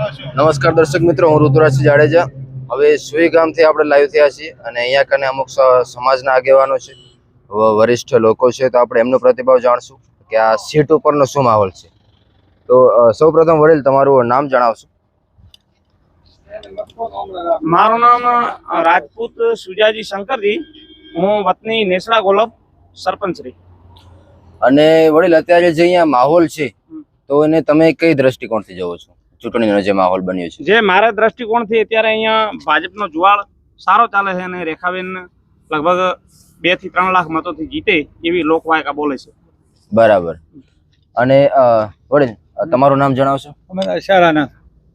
નમસ્કાર દર્શક મિત્રો હું ઋતુરાજસિંહ જાડેજા. હવે સુઈ ગામથી આપણે લાઈવ થયા છીએ અને અહીંયા કને અમુક સમાજના આગેવાનો છે વરિષ્ઠ લોકો છે તો આપણે એમનો પ્રતિભાવ જાણશું કે આ સીટ ઉપરનો શું માહોલ છે. તો સૌપ્રથમ વડીલ તમારું નામ જણાવશો. મારું નામ રાજપૂત સુજાજી શંકરજી. હું વતની નેસડા ગોલબ સરપંચ શ્રી અને વડીલ અત્યારે જે અહીંયા માહોલ છે તો એને તમે કઈ દ્રષ્ટિકોણથી જોવો છો? ચૂંટણીનો જે માહોલ બન્યો છે. જે મારા દ્રષ્ટિકોણથી અત્યારે અહીંયા ભાજપનો જુવાળ સારો ચાલે છે અને રેખાબેન લગભગ બેથી ત્રણ લાખ મતોથી જીતે એવી લોકવાયકા બોલે છે. બરાબર. અને અ, વડીલ તમારું નામ જણાવશો? અમે શાળાના.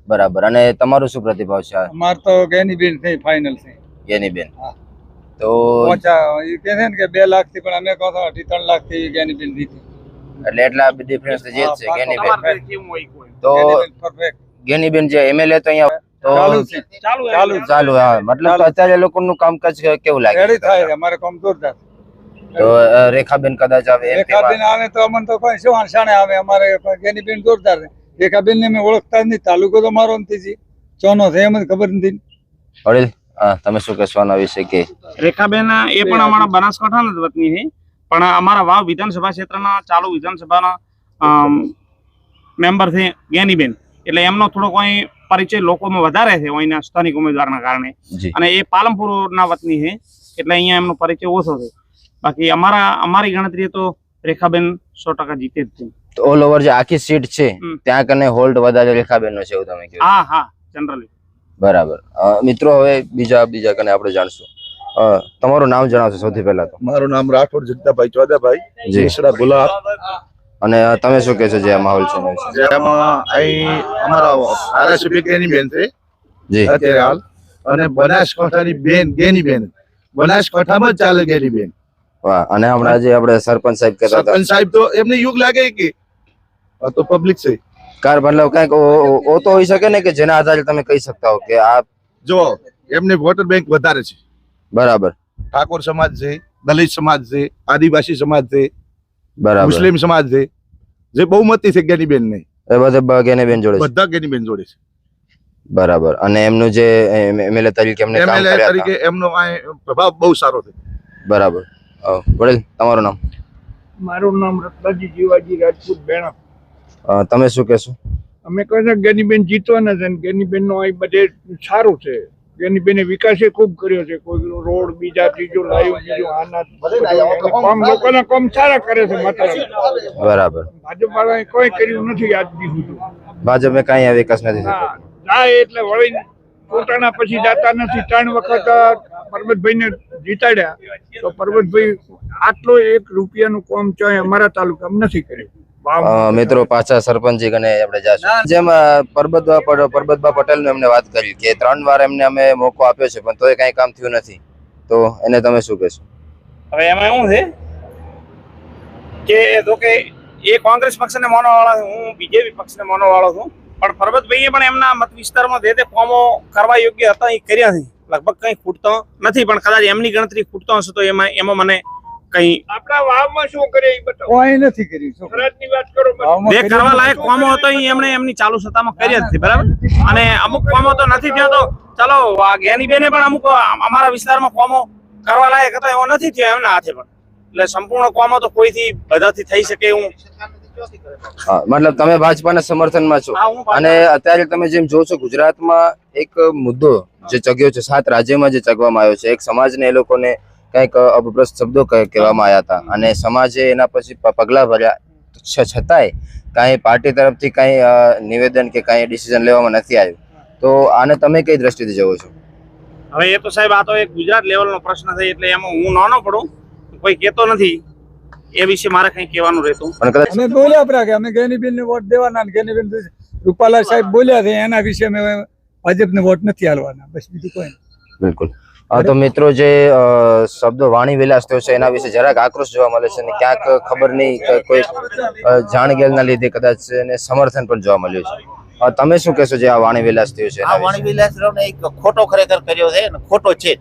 બરાબર. અને તમારું શું પ્રતિભાવ છે અમાર તો ગેની બેન થઈ ફાઇનલ છે. ગેની બેન. હા. તો ઓછા એ કહે છે ને કે બે લાખથી પણ અમે કહો તો અઢી ત્રણ લાખથી ગેની બેન જીતી. એટલે એટલા ડિફરન્સ જે છે હા, ગેની બેન તમારે કેવું હોય કોઈ. તો ગેનીબેન જે એમએલએ તો અહીંયા ચાલુ ચાલુ ચાલુ ચાલુ ચાલુ હા. મતલબ અત્યારે લોકોનું કામકાજ કેવું લાગે રેડી થાય અમારે કામ જોરદાર. તો રેખાબેન કદાચ આવે રેખાબેન આવે તો અમને તો કોઈ શું શાણે આવે અમારે ગેની બેન જોરદાર છે. રેખાબેન ને ઓળખતા જ નહીં. તાલુકો તો મારો નથી ચોનો છે એમ જ ખબર નથી. વડીલ તમે શું કહેશો આના વિશે કે? રેખાબેન એ પણ અમારા બનાસકાંઠાના જ વતની છે. પણ અમારા વાવ વિધાનસભા ક્ષેત્રના ચાલુ વિધાનસભાના મેમ્બર છે જ્ઞાનીબેન એટલે એમનો થોડો કોઈ પરિચય લોકોમાં વધારે છે અહીંના સ્થાનિક ઉમેદવારના કારણે. અને એ પાલનપુરના વતની છે એટલે અહીંયા એમનો પરિચય ઓછો છે. બાકી અમારા અમારી ગણતરીએ તો રેખાબેન સો ટકા જીતે જ છે. ઓલ ઓવર જે આખી સીટ છે ત્યાં કને હોલ્ડ વધારે રેખાબેન નો છે એવું તમે કહ્યું હા હા જનરલી બરાબર. મિત્રો હવે બીજા બીજા કને આપણે જાણશું. તમારું નામ જણાવશો સૌથી પહેલા તો. મારું નામ રાઠોડ જગદાભાઈ ચોદાભાઈ જી. ગુલાબ. અને તમે શું કહેશો જે માહોલ છે જેમાં અહીં અમારા ધારાસભ્ય ગેની બેન છે. જી. અત્યારે હાલ. અને બનાસકાંઠાની બેન ગેની બેન. બનાસકાંઠામાં જ ચાલે ગેની બેન. વાહ અને હમણાં જે આપણે સરપંચ સાહેબ કહેતા હતા. સરપંચ સાહેબ તો એમને યુગ લાગે કે આ તો પબ્લિક છે. કાર મતલબ કંઈક ઓ- ઓ તો હોઈ શકે ને કે જેના આધારે તમે કહી શકતા હો કે આ જો એમની વોટર બેંક વધારે છે. બરાબર. ઠાકોર સમાજ છે દલિત સમાજ છે આદિવાસી સમાજ છે બરાબર. મુસ્લિમ સમાજ છે જે બહુમતી છે ગેની બેન ને. એ બધા બગેને બેન જોડે બધા ગેની બેન જોડે છે. બરાબર. અને એમનું જે એમએલએ તરીકે એમને કામ એમએલએ કર્યા તરીકે એમનો આ પ્રભાવ બહુ સારો છે. બરાબર. વડીલ તમારું નામ? મારું નામ રત્નાજી જીવાજી રાજપૂત બેણા તમે શું કહેશો? અમે કહે છે ગેનીબેન જીતવાના છે ગેની ગેનીબેન નો આ બધે સારું છે. ગેનીબેને વિકાસે ખૂબ કર્યો છે. કોઈ રોડ બીજા ત્રીજો લાવ્યું બીજો આના કામ લોકોના કામ સારા કરે છે મતલબ બરાબર. ભાજપ વાળાએ કોઈ કર્યું નથી આજ દી સુધી. ભાજપે કાંઈ આ વિકાસ નથી જાય એટલે વળી પોતાના પછી જાતા નથી. ત્રણ વખત પરબતભાઈ ને જીતાડ્યા. તો પરબતભાઈ આટલો એક રૂપિયાનું કામ ચોય અમારા તાલુકામાં નથી કર્યું. મિત્રો પાછા સરપંચજી કને આપણે જાશું. જેમ પરબત પરબતબા પટ- પરબતબા પટેલ એમને વાત કરી કે ત્રણ વાર એમને અમે મોકો આપ્યો છે પણ તોય કઈ કામ થયું નથી. તો એને તમે શું કહેશો? હવે એમાં એવું છે કે જો કે એ કોંગ્રેસ પક્ષને માનવાવાળા વાળા હું બીજેપી પક્ષને વાળો છું. પણ પરબતભાઈએ પણ એમના મત વિસ્તારમાં જે તે ફોર્મો કરવા યોગ્ય હતા એ કર્યા નથી લગભગ કંઈ ખૂટતો નથી પણ કદાચ એમની ગણતરી ખૂટતો હશે તો એમાં એમાં મને કંઈ આપણા વાવમાં શું કરે એ બતાવો. કોઈ નથી કર્યું શું વાત કરો કર્યું કરવા લાયક કોમો હતો એ એમણે એમની ચાલુ સત્તામાં કરી હતી બરાબર? અને અમુક કોમો તો નથી થયો તો ચલો આ જ્ઞાનીબેને પણ અમુક અમારા વિસ્તારમાં કોમો કરવા લાયક હતો એવો નથી થયો એમના હાથે પણ. એટલે સંપૂર્ણ કોમો તો કોઈથી બધાથી થઈ શકે હું મતલબ તમે ભાજપાના સમર્થનમાં છો. અને અત્યારે તમે જેમ જો છો ગુજરાતમાં એક મુદ્દો જે ચગ્યો છે સાત રાજ્યમાં જે ચગવામાં આવ્યો છે. એક સમાજને એ લોકોને કંઈક અપભ્રસ્ત શબ્દો કહેવામાં આવ્યા હતા. અને સમાજે એના પછી પગલા ભર્યા. છતાંય કાંઈ પાર્ટી તરફથી કાંઈ નિવેદન કે કાંઈ ડિસિઝન લેવામાં નથી આવ્યું. તો આને તમે કઈ દ્રષ્ટિથી જોવો છો? હવે એ તો સાહેબ આ તો એક ગુજરાત લેવલનો પ્રશ્ન છે એટલે એમાં હું નાનો પડું. કોઈ કહેતો નથી. એ વિશે મારે કંઈ કહેવાનું રહેતું. પણ કદાચ અમે બોલ્યા પરા કે અમે ગેનીબેન ને વોટ દેવાના ને ગેનીબેન રૂપાલા સાહેબ બોલ્યા છે એના વિશે અમે ભાજપને વોટ નથી હાલવાના. બસ બીજું કોઈ બિલકુલ. તો મિત્રો જે શબ્દ વાણી વિલાસ થયો છે એના વિશે જરાક આક્રોશ જોવા મળે છે અને ક્યાંક ખબર નહીં કોઈ જાણગેલના લીધે કદાચ એને સમર્થન પણ જોવા મળ્યું છે. તમે શું કહેશો જે આ વાણી વિલાસ થયો છે આ વાણી વિલાસ એક ખોટો ખરેખર કર્યો છે ખોટો છે.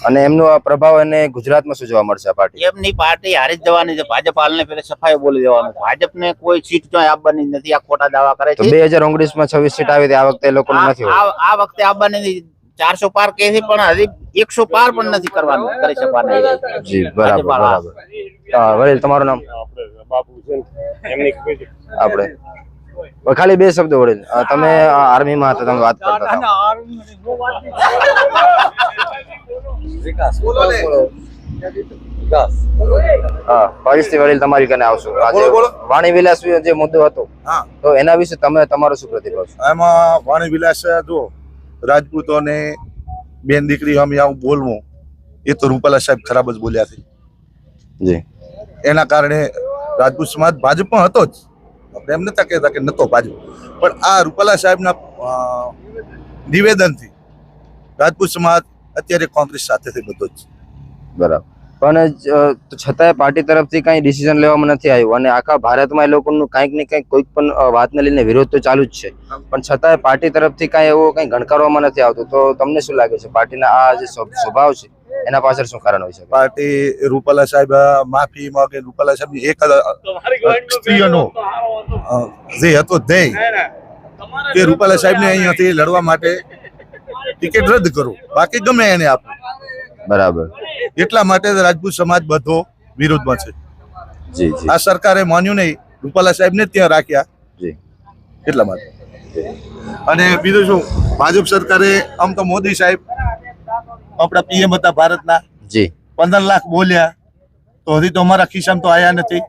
અને એમનો આ પ્રભાવ એને ગુજરાતમાં શું જોવા મળશે પાર્ટી? એમની પાર્ટી હારી જ જવાની છે. ભાજપ હાલને પેલે સફાઈ બોલી દેવાનું. ભાજપને કોઈ સીટ તો આપવાની નથી. આ ખોટા દાવા કરે છે. બે હજાર ઓગણીસમાં છવ્વીસ સીટ આવી હતી આ વખતે એ લોકોને નથી આ- વખતે આપવાની નથી ચારસો પાર કે છે પણ હજી એકસો પાર પણ નથી કરવાનું કરી શકવાના. જી બરાબર બરાબર. વડીલ તમારું નામ? આપણે હવે ખાલી બે શબ્દો વડીલ. તમે તમે આર્મીમાં હતા તમે વાત કરતા હતા. હા પરિસ્થિતિ વડીલ તમારી કને આવશું. આજે. વાણી વિલાસ જે મુદ્દો હતો હા. તો એના વિશે તમે તમારો શું પ્રતિભાવ એમાં વાણી વિલાસ જો રાજપૂતોને બેન દીકરી અમે આવું બોલવું એ તો રૂપાલા સાહેબ ખરાબ જ બોલ્યા છે. જી. એના કારણે રાજપૂત સમાજ ભાજપમાં હતો જ. આપણે એમ નતા કહેતા કે નતો ભાજપ. પણ આ રૂપાલા સાહેબના નિવેદનથી રાજપૂત સમાજ અત્યારે કોંગ્રેસ સાથેથી બધો જ. બરાબર. પણ છતાંય પાર્ટી તરફથી કાંઈ ડિસિઝન લેવામાં નથી આવ્યું. અને આખા ભારતમાં એ લોકોનું કંઈક ને કંઈક કોઈક પણ વાતને લઈને વિરોધ તો ચાલુ જ છે. પણ છતાંય પાર્ટી તરફથી કાંઈ એવો કાંઈ ગણકારવામાં નથી આવતું. તો તમને શું લાગે છે? પાર્ટીના આ જે સ્વ- સ્વભાવ છે એના પાછળ શું કારણ હોય છે પાર્ટી રૂપાલા સાહેબ માફી માગે. રૂપાલા સાહેબની એક જ સ્ત્રીઓનો જે હતો ધ્યેય કે રૂપાલા સાહેબને અહીંયાથી લડવા માટે ટિકિટ રદ કરો. બાકી ગમે એને આપો. બરાબર. એટલા માટે રાજપૂત સમાજ બધો વિરોધમાં છે. જી જી. આ સરકારે માન્યું નહીં રૂપાલા સાહેબને ને ત્યાં રાખ્યા. જી. એટલા માટે. અને બીજું શું ભાજપ સરકારે આમ તો મોદી સાહેબ આપણા પીએમ હતા ભારતના જી. પંદર લાખ બોલ્યા તો હજી તો અમારા ખિસ્સામાં તો આયા નથી.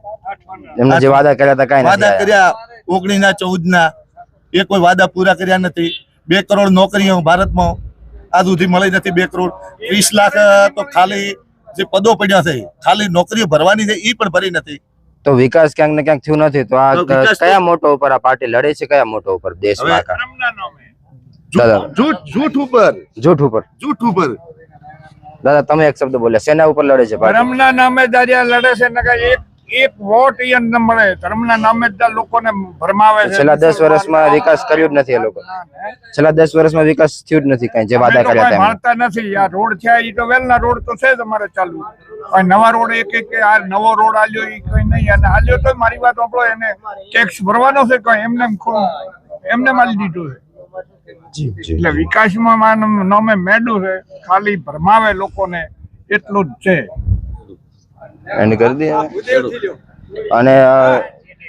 એમને જે વાદા કર્યા હતા કઈ વાદા કર્યા ઓગણીસ ના ચૌદ ના એ કોઈ વાદા પૂરા કર્યા નથી. બે કરોડ નોકરીઓ ભારતમાં આજ સુધી મળી નથી બે કરોડ. વીસ લાખ તો ખાલી જે પદો પડ્યા છે ખાલી નોકરીઓ ભરવાની છે એ પણ ભરી નથી. તો વિકાસ ક્યાંક ને ક્યાંક થયું નથી તો આ કયા મોટો ઉપર આ પાર્ટી લડે છે કયા મોટો ઉપર દેશમાં દાદા. જૂઠ જૂઠ ઉપર. જૂઠ ઉપર. જૂઠ ઉપર. દાદા તમે એક શબ્દ બોલ્યા. સેના ઉપર લડે છે નામે દારિયા લડે છે નકા એક એક વોટ એ ન મળે. ધર્મના નામે જ લોકોને ભરમાવે છે. છેલ્લા દસ વર્ષમાં વિકાસ કર્યો જ નથી એ લોકો. છેલ્લા દસ વર્ષમાં વિકાસ થયો જ નથી કઈ જે વાદા કર્યા હતા માનતા નથી. આ રોડ છે એ તો વેલના રોડ તો છે જ અમારે ચાલુ. પણ નવા રોડ એક એક આ નવો રોડ આલ્યો એ કઈ નહીં. અને આલ્યો તો મારી વાત આપણો એને ટેક્સ ભરવાનો છે કઈ એમને એમ એમને માલી દીધું છે. એટલે વિકાસમાં નામે મેડું છે. ખાલી ભરમાવે લોકોને એટલું જ છે. એન્ડ કરી દઈએ. અને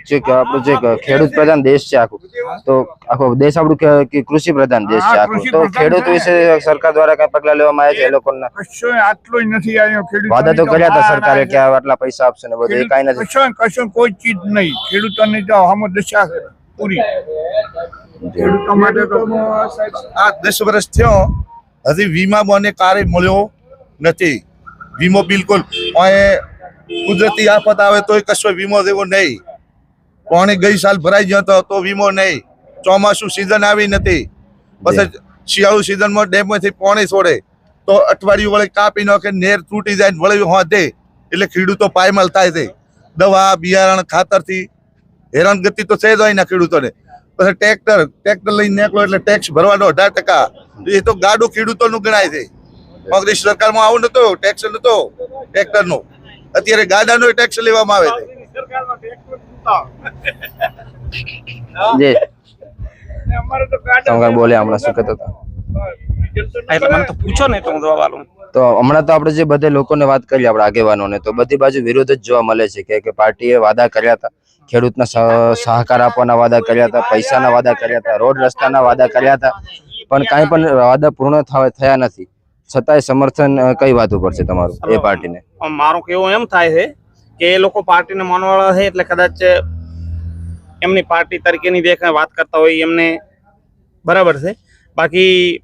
જે કે આપણું જે ખેડૂત પ્રધાન દેશ છે આખો. તો આખો દેશ આપણો કૃષિ પ્રધાન દેશ છે આખો. તો ખેડૂત વિશે સરકાર દ્વારા કઈ પગલા લેવામાં આવ્યા છે એ લોકોના? કશું આટલું નથી આવ્યો. ખેડૂત વાદા તો કર્યા હતા સરકારે કે આટલા પૈસા આપશે ને બધું. એ કઈ નથી. કશું કશું કોઈ ચીજ નહીં. ખેડૂતોને તો હમ દશા છે પૂરી. ખેડૂતો માટે તો આ દસ વર્ષ થયો. હજી વીમા મને કારે મળ્યો નથી. વીમો બિલકુલ અહીં કુદરતી આફત આવે તોય કશો વીમો દેવો નહીં. પાણી ગઈ સાલ ભરાઈ ગયો હતો તો વીમો નહીં. ચોમાસું સિઝન આવી નથી. પછી શિયાળુ સિઝનમાં ડેમમાંથી પાણી છોડે. તો અઠવાડિયું વળે કાપી નાખે નેર તૂટી જાય ને વળે હોંધે. એટલે ખેડૂતો પાયમાલ થાય છે. દવા બિયારણ ખાતરથી હેરાનગતિ તો છે જ હોય ના ખેડૂતોને. પછી ટ્રેક્ટર ટ્રેક્ટર લઈને નીકળો એટલે ટેક્સ ભરવાનો અઢાર ટકા. એ તો ગાડું ખેડૂતોનું ગણાય છે. કોંગ્રેસ સરકારમાં આવું નતો ટેક્સ નતો ટ્રેક્ટરનો. અત્યારે ગાડાનો ટેક્સ લેવામાં આવે છે. જે. અમારે તો ગાડા તમે કઈ બોલ્યા હમણાં શું કહેતા હતા? તો પૂછો ને તો હું જવાબ આલું તો હમણાં તો આપણે જે બધે લોકોને વાત કરી આપણા આગેવાનોને તો બધી બાજુ વિરોધ જ જોવા મળે છે કે કે પાર્ટીએ વાદા કર્યા હતા. ખેડૂતના સહ- સહકાર આપવાના વાદા કર્યા હતા પૈસાના વાદા કર્યા હતા રોડ રસ્તાના વાદા કર્યા હતા. પણ કાંઈ પણ વાદા પૂર્ણ થયા નથી. છતાંય સમર્થન કઈ વાત ઉપર છે તમારું એ પાર્ટીને? મારું કેવું એમ થાય છે કે એ લોકો પાર્ટીને માનવાળા છે એટલે કદાચ એમની પાર્ટી તરીકેની જે કાંઈ વાત કરતા હોય એમને બરાબર છે. બાકી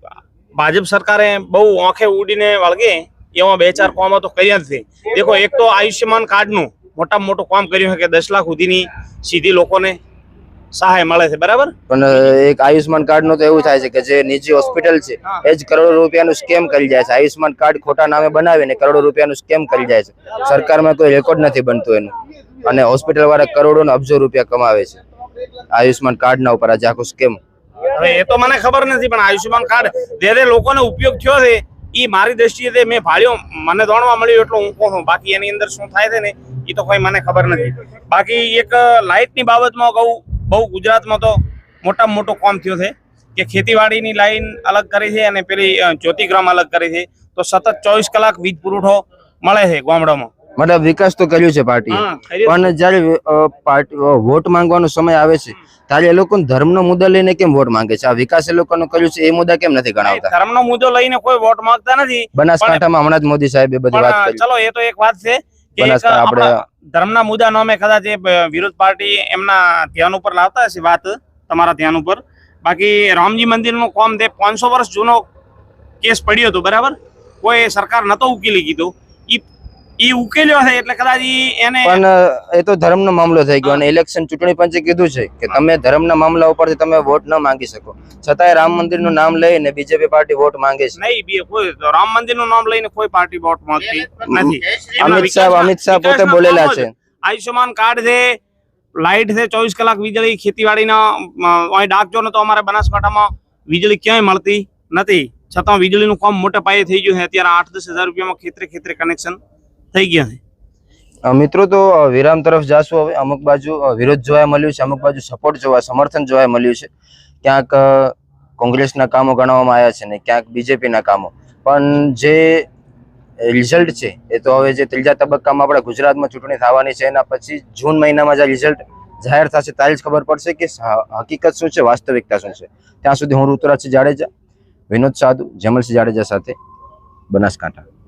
ભાજપ સરકારે બહુ આંખે ઉડીને વળગે એવા બે ચાર કામો તો કર્યા જ છે. દેખો એક તો આયુષ્યમાન કાર્ડનું મોટામાં મોટું કામ કર્યું છે કે દસ લાખ સુધીની સીધી લોકોને સહાય મળે છે બરાબર? પણ એક આયુષ્માન કાર્ડનું તો એવું થાય છે કે જે નીચી હોસ્પિટલ છે એ જ કરોડો રૂપિયાનું સ્કેમ કરી જાય છે. આયુષ્માન કાર્ડ ખોટા નામે બનાવીને કરોડો રૂપિયાનું સ્કેમ કરી જાય છે. સરકારમાં કોઈ રેકોર્ડ નથી બનતું એનું. અને હોસ્પિટલ વાળા કરોડો ને અબજો રૂપિયા કમાવે છે. આયુષ્માન કાર્ડ ના ઉપર આજે આખું સ્કેમ. હવે એ તો મને ખબર નથી પણ આયુષ્યમાન કાર્ડ જે લોકોને ઉપયોગ થયો છે એ મારી દ્રષ્ટિએ મેં ભાળ્યો મને જાણવા મળ્યું એટલું હું કહું બાકી એની અંદર શું થાય છે ને એ તો કોઈ મને ખબર નથી. બાકી એક લાઇટની બાબતમાં કહું બહુ ગુજરાતમાં તો મોટામાં મોટો કોમ થયો છે કે ખેતીવાડીની લાઈન અલગ કરી છે અને પેલી જ્યોતિગ્રામ અલગ કરી છે. તો સતત ચોવીસ કલાક વીજ પુરવઠો મળે છે ગામડામાં. મતલબ વિકાસ તો કર્યું છે પાર્ટી પણ જ્યારે વોટ માંગવાનો સમય આવે છે ત્યારે એ લોકો ધર્મનો મુદ્દો લઈને કેમ વોટ માંગે છે? આ વિકાસ એ લોકોનો કર્યું છે એ મુદ્દા કેમ નથી ગણાવતા? ધર્મનો મુદ્દો લઈને કોઈ વોટ માંગતા નથી. બનાસકાંઠામાં હમણાં જ મોદી સાહેબે બધી વાત ચલો એ તો એક વાત છે. આપણે ધર્મના મુદ્દા અમે કદાચ વિરોધ પાર્ટી એમના ધ્યાન ઉપર લાવતા હશે વાત તમારા ધ્યાન ઉપર. બાકી રામજી મંદિરનું કોમ તે પાંચસો વર્ષ જૂનો કેસ પડ્યો હતો બરાબર? કોઈ સરકાર નતો ઉકેલી કીધો. ઈ ઉકેલ્યો છે એટલે કદાચ એને પણ એ તો ધર્મનો મામલો થઈ ગયો અને ઇલેક્શન ચૂંટણી પંચે કીધું છે કે તમે ધર્મના મામલા ઉપરથી તમે વોટ ન માંગી શકો. છતાંય રામ મંદિરનું નામ લઈને બીજેપી પાર્ટી વોટ માંગે છે. નહીં બી કોઈ રામ મંદિરનું નામ લઈને કોઈ પાર્ટી વોટ માંગતી નથી. અમિત શાહ અમિત શાહ પોતે બોલેલા છે. આયુષ્યમાન કાર્ડ છે લાઇટ છે ચોવીસ કલાક વીજળી ખેતીવાડીના અહીં ડાકજો ને તો અમારે બનાસકાંઠામાં વીજળી ક્યાંય મળતી નથી. છતાં વીજળીનું કામ મોટા પાયે થઈ ગયું છે. અત્યારે આઠ દસ હજાર રૂપિયામાં ખેતરે ખેતરે કનેક્શન થઈ ગયા છે? મિત્રો, તો વિરામ તરફ જાશું હવે. અમુક બાજુ વિરોધ જોવા મળ્યું છે, અમુક બાજુ સપોર્ટ જોવા, સમર્થન જોવા મળ્યું છે. ક્યાંક કોંગ્રેસના કામો ગણવામાં આવ્યા છે ને ક્યાંક બીજેપીના કામો. પણ જે રિઝલ્ટ છે, એ તો હવે જે ત્રીજા તબક્કામાં આપણે ગુજરાતમાં ચૂંટણી થવાની છે, એના પછી જૂન મહિનામાં જે રિઝલ્ટ જાહેર થશે ત્યારે જ ખબર પડશે કે હકીકત શું છે, વાસ્તવિકતા શું છે? ત્યાં સુધી હું ઋતુરાજ જાડેજા, વિનોદ સાધુ, જમલસિંહ જાડેજા સાથે બનાસકાંઠા.